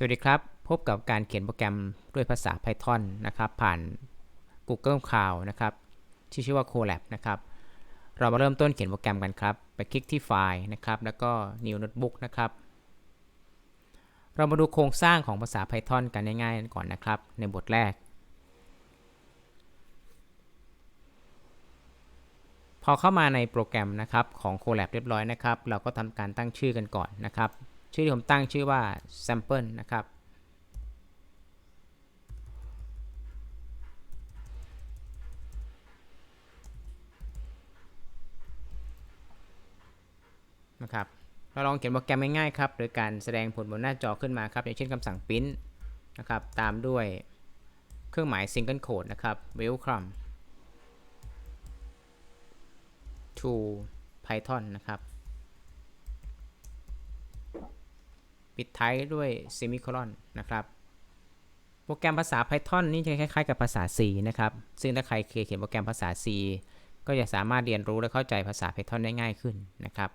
สวัสดีครับ พบกับการเขียนโปรแกรมด้วยภาษา Python นะครับผ่าน Google Cloud นะครับที่ชื่อว่า Colab นะครับเรามาเริ่มต้นเขียนโปรแกรมกันครับ ไปคลิกที่ไฟล์นะครับแล้วก็ New Notebook นะครับเรามาดูโครงสร้างของภาษา Python กันง่ายๆก่อนนะครับ ในบทแรก พอเข้ามาในโปรแกรมนะครับของ Colab เรียบร้อยนะครับ เราก็ทำการตั้งชื่อกันก่อนนะครับ ชื่อที่ผมตั้งชื่อว่า sample นะครับ นะครับ เราลองเขียนโปรแกรมง่ายๆครับโดยการแสดงผลบนหน้าจอขึ้นมาครับ อย่างเช่นคำสั่ง print นะครับ ตามด้วยเครื่องหมาย single quote นะครับ welcome to Python นะครับ ปิดท้ายด้วย semicolon นะครับ โปรแกรมภาษา Python นี่จะคล้ายๆกับภาษา C นะครับ ซึ่งถ้าใครเคยเขียนโปรแกรมภาษา C ก็จะสามารถเรียนรู้และเข้าใจภาษา Python ได้ง่ายขึ้นนะครับ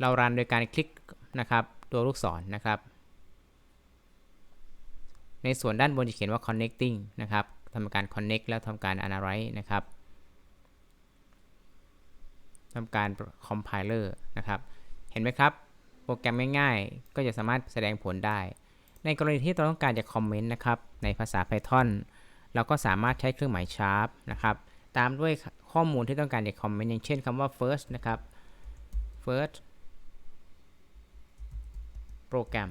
เรารันโดยการคลิกนะครับตัวลูกศรนนะครับ ในส่วนด้านบนจะเขียนว่า connecting นะครับทำการ connect แล้วทำการ analyze นะครับทำการ compiler นะครับ เห็นไหมครับ โปรแกรมง่ายๆ ก็จะสามารถแสดงผลได้ ในกรณีที่เราต้องการจะคอมเมนต์นะครับ ในภาษา Python เราก็สามารถใช้เครื่องหมาย sharp นะครับ ตามด้วยข้อมูลที่ต้องการจะคอมเมนต์อย่างเช่นคำว่า first นะครับ first โปรแกรม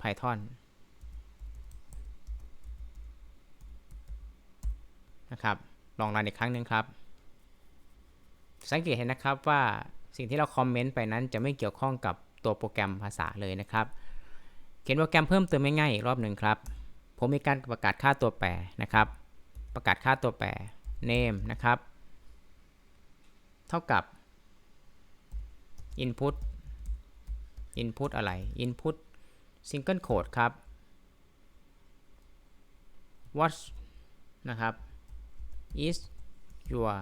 Python นะครับ ลองรันอีกครั้งหนึ่งครับ สังเกตเห็นนะครับว่า สิ่งที่เราคอมเมนต์ไปนั้นจะไม่เกี่ยวข้องกับตัวโปรแกรมภาษาเลยนะครับ เขียนโปรแกรมเพิ่มเติมง่ายๆอีกรอบหนึ่งครับ ผมมีการประกาศค่าตัวแปรนะครับ ประกาศค่าตัวแปร name นะครับ เท่ากับ input input อะไร input single quote ครับ what นะครับ is your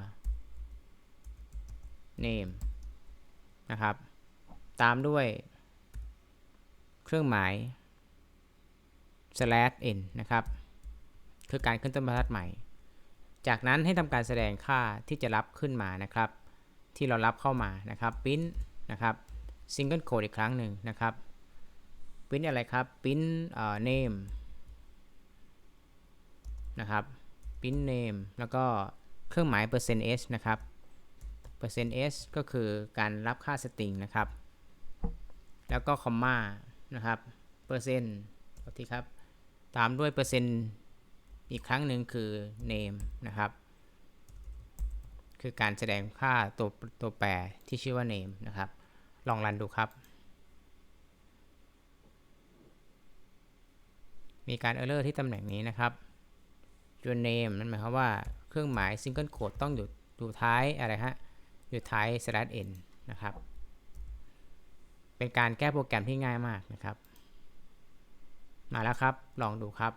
name นะครับ ตามด้วย เครื่องหมาย slash n นะครับ คือการขึ้นต้นบรรทัดใหม่ จากนั้นให้ทำการแสดงค่าที่จะรับขึ้นมานะครับ ที่เรารับเข้ามานะครับ print นะครับ single quote อีกครั้งหนึ่งนะครับ print อะไรครับ print name นะครับ print name แล้วก็เครื่องหมาย percent %s นะครับ percent %s ก็คือการรับค่าสตริงนะครับ แล้วก็คอมมานะครับเปอร์เซ็นต์ที่ครับ ตามด้วยเปอร์เซ็นต์อีกครั้งหนึ่งคือ name นะครับ คือการแสดงค่าตัวตัวแปรที่ชื่อว่า name นะครับ ลองรันดูครับ มีการ error ที่ตำแหน่งนี้นะครับ your name นั่นหมายความว่าเครื่องหมาย single quote ต้องอยู่อยู่ท้ายอะไรฮะ อยู่ท้าย slash n นะครับ เป็นการแก้โปรแกรมที่ง่ายมากนะครับ มาแล้วครับ ลองดูครับ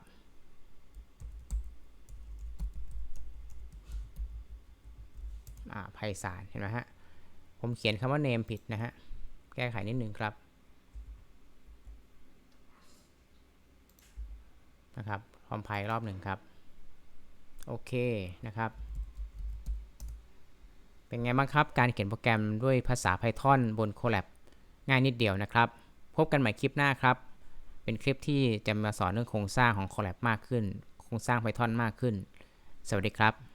อ่าไพศาลเห็นไหมฮะ ผมเขียนคำว่า name ผิดนะฮะ แก้ไขนิดหนึ่งครับ นะครับคอมไพล์รอบหนึ่งครับ โอเคนะครับ เป็นไงบ้างครับการเขียนโปรแกรมด้วยภาษา Python บน Colab ง่ายนิดเดียวนะครับ พบกันใหม่คลิปหน้าครับ เป็นคลิปที่จะมาสอนเรื่องโครงสร้างของ Colab มากขึ้น โครงสร้าง Python มากขึ้น สวัสดีครับ